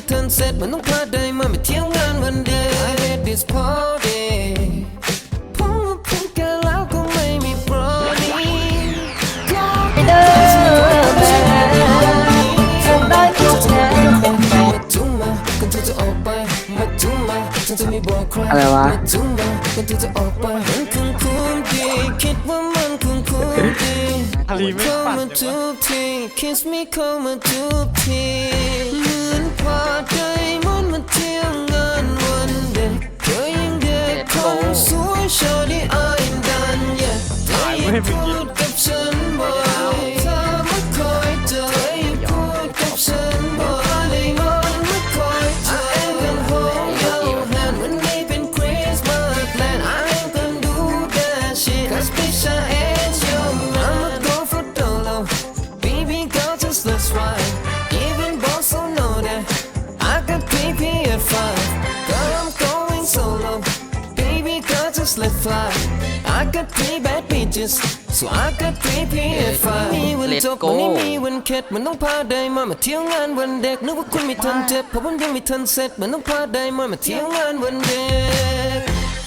ไม่ทันเสร็จมันต้องพลาดได้มาไม่เที่ยวงานวันเดย์ I hate this party เพราะว่าเพิ่งกันแล้วก็ไม่มีโปรนี้ไปเด้อแม่ทำได้ทุกแนวมาจุงมมาก่อนเธอจะออกไปมาจุงมมาฉันจะไม่บอกใครอะไรวะ มาจุงมมาก่อนเธอจะออกไปมันคงคุ้มดีคิดว่ามันคงคุ้มดีอาลีไม่เข้าปั่นมาเลทุยวะกที kiss me เข้าม baby girl just let fly I got three bad bitches so I got three P at five มีวันจบวันนี้มีวันเข็ดมันต้องพาได้มามาเที่ยวงานวันเด็กนึกว่าคุณไม่ทันเจ็บเพราะผมยังไม่ทันเสร็จมันต้องพาได้มามาเที่ยวงานวันเด็ก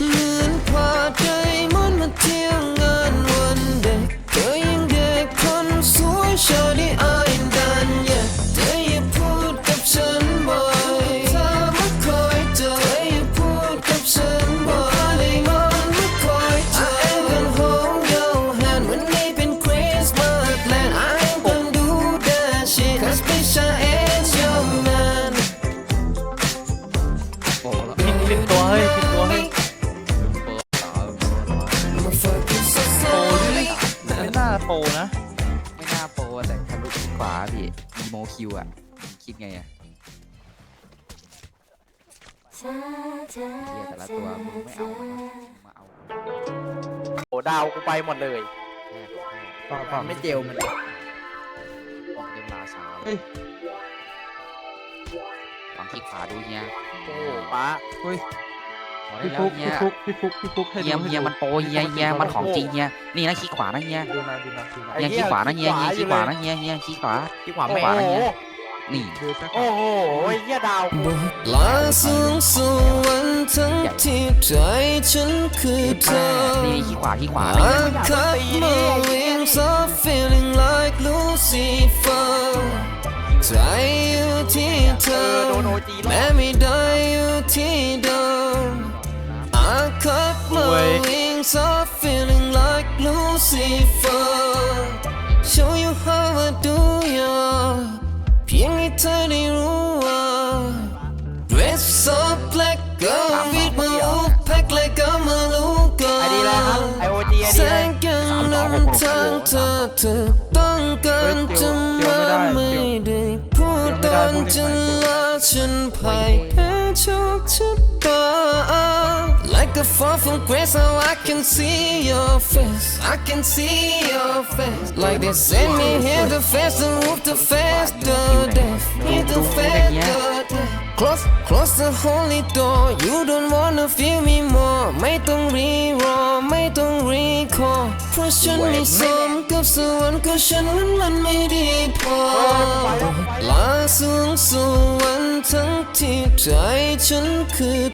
เหมือนพาได้มันมาเที่ยวงานวันเด็กเธอยังเด็กคนสวยชอดี ผิดผิดตัวเฮ้ยผิดตัวเฮ้ย I'ma fuck you so โปร slowly ไม่น่าโปรนะ ไม่น่าโปรอะแต่ทะลุขวาพี่อีโมคิวอะคิดไงอะเฮียแต่ละตัวมึงไม่เอามันวะมึงมาเอาโอ้ดาวกูไปหมดเลยแค่แค่ไม่เจลมันเล่นราชาเฮ้ยล องคลิกขวาดูเฮียโอ้ป้าพอได้พี่แล้ฟุวกเฮีพี่ยฟุกพี่ฟุกพี่ฟุกให้เฮียดูให้เฮียดูมันโปรเฮียเฮียมันของจริงเฮียนี่นะคลิกขวานะเฮียดูนะดูนะดูนะเฮียคลิกขวานะเฮียเฮียคลิกขวานะเฮียเฮียคลิกขวาที่ขวาไม่ไม่ขวานะเฮียโอ้นี่ ดูสักโอ้โหเฮียดาวกูลาสูงสวรรค์ทั้งที่ใจฉันคือเธอ นี่คลิกขวาคลิกขวานะ I cut my wings off feeling like Lucifer ใจอยู่ที่ เธอโดนโอจีแล้วแม้ไม่ได้อยู่ที่เดิม I cut my wings off feeling like Lucifer Show you how I do ya เพียงให้เธอได้รู้ว่า Dress so black girl with my old pack like I'm a local ไอดีแล้วครับไอโอจีไอแสดีเลยงยังนำทางเธอเธอต้องการจะมาไม่ได้พูดตอนจะลา ฉันพ่ายแพ้โชคชะตา Like a fall from grace how I can see your face I can see your face Like they send me here to face the roof to face the death Here to face the death Close, close the holy door You don't wanna feel me more ไม่ต้องรีรอ ไม่ต้องรีคอร์เพราะฉันไม่สมกับสวรรค์ก็ฉันนั้นมันไม่ดีพอ ลาสูงสวรรค์ ง ทั้งที่ใจฉันคือ